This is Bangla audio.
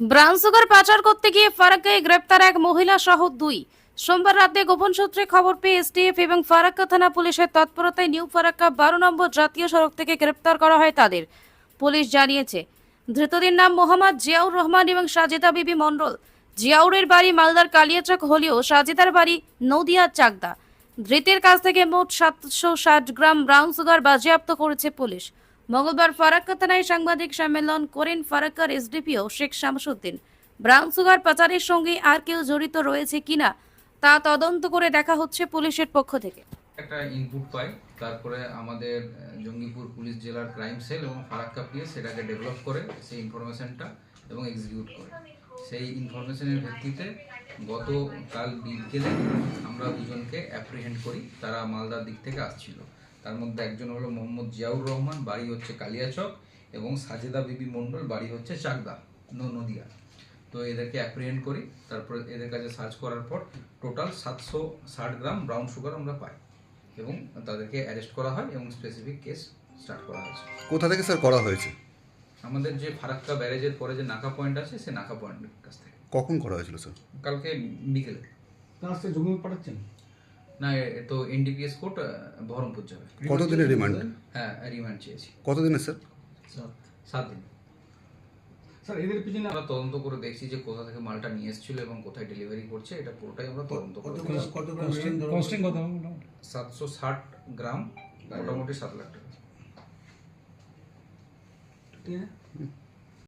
ব্রাউন সুগার পাচার করতে গিয়ে ফারাক্কায় গ্রেপ্তার এক মহিলা সহ দুই। সোমবার রাতে গোপন সূত্রে খবর পেয়ে এসটিএফ এবং ফারাক্কা থানা পুলিশের তৎপরতায় নিউ ফারাক্কা বারো নম্বর জাতীয় সড়ক থেকে গ্রেপ্তার করা হয় তাদের। পুলিশ জানিয়েছে, ধৃতদের নাম মোহাম্মদ জিয়াউর রহমান এবং সাজেদা বিবি মণ্ডল। জিয়াউরের বাড়ি মালদার কালিয়াচক হলেও সাজেদার বাড়ি নদিয়ার চাকদা। ধৃতের কাছ থেকে মোট সাতশো ষাট গ্রাম ব্রাউন সুগার বাজেয়াপ্ত করেছে পুলিশ। মঙ্গলবার ফারাক্কা থানায় সাংবাদিক সম্মেলন করেন ফারাক্কার SDPO Sheikh Shamsuddin. Brown sugar পাচারের সঙ্গে আর কেউ জড়িত রয়েছে কিনা তা তদন্ত করে দেখা হচ্ছে পুলিশের পক্ষ থেকে। একটা ইনপুট পাই, তারপরে আমাদের জঙ্গিপুর পুলিশ জেলার ক্রাইম সেল এবং ফারাক্কা পিএস সেটাকে ডেভেলপ করে সেই ইনফরমেশনটা এবং এক্সিকিউট করে। সেই ইনফরমেশনের ভিত্তিতে গতকাল বিকেলে আমরা দুজনকে অ্যাপ্রিহেন্ড করি, তারা মালদার দিক থেকে আসছিল। তার মধ্যে একজন হলো মোহাম্মদ জিয়াউর রহমান বাড়ি হচ্ছে কালিয়াচক এবং সাজেদা বিবি মণ্ডল বাড়ি হচ্ছে চাকদা ন- নদিয়া। তো এদেরকে অ্যাপ্রিহেন্ড করি তারপরে এদের কাছে সার্চ করার পর টোটাল সাতশো ষাট গ্রাম ব্রাউন সুগার আমরা পাই এবং তাদেরকে অ্যারেস্ট করা হয় এবং স্পেসিফিক কেস স্টার্ট করা হয়েছে। কোথা থেকে স্যার করা হয়েছে? আমাদের যে ফারাক্কা ব্যারেজের পরে যে নাকা পয়েন্ট আছে সে নাকা পয়েন্টের কাছ থেকে। কখন করা হয়েছিল স্যার কালকে বিকেলে। তার সে জমি পাঠাচ্ছেন? না তো এনডিপিএস কোর্ট বহরমপুর যাবে। কতদিনের রিমান্ড হ্যাঁ রিমান্ড চেয়েছি। কতদিনের স্যার সাত দিন। স্যার এদের পিছনে আমরা তদন্ত করে দেখছি যে কোথা থেকে মালটা নিয়ে এসেছিল এবং কোথায় ডেলিভারি করছে এটা পুরোটাই আমরা তদন্ত করে কস্টিং কত সাতশো ষাট গ্রাম মোটামুটি সাত লাখ টাকা। ঠিক আছে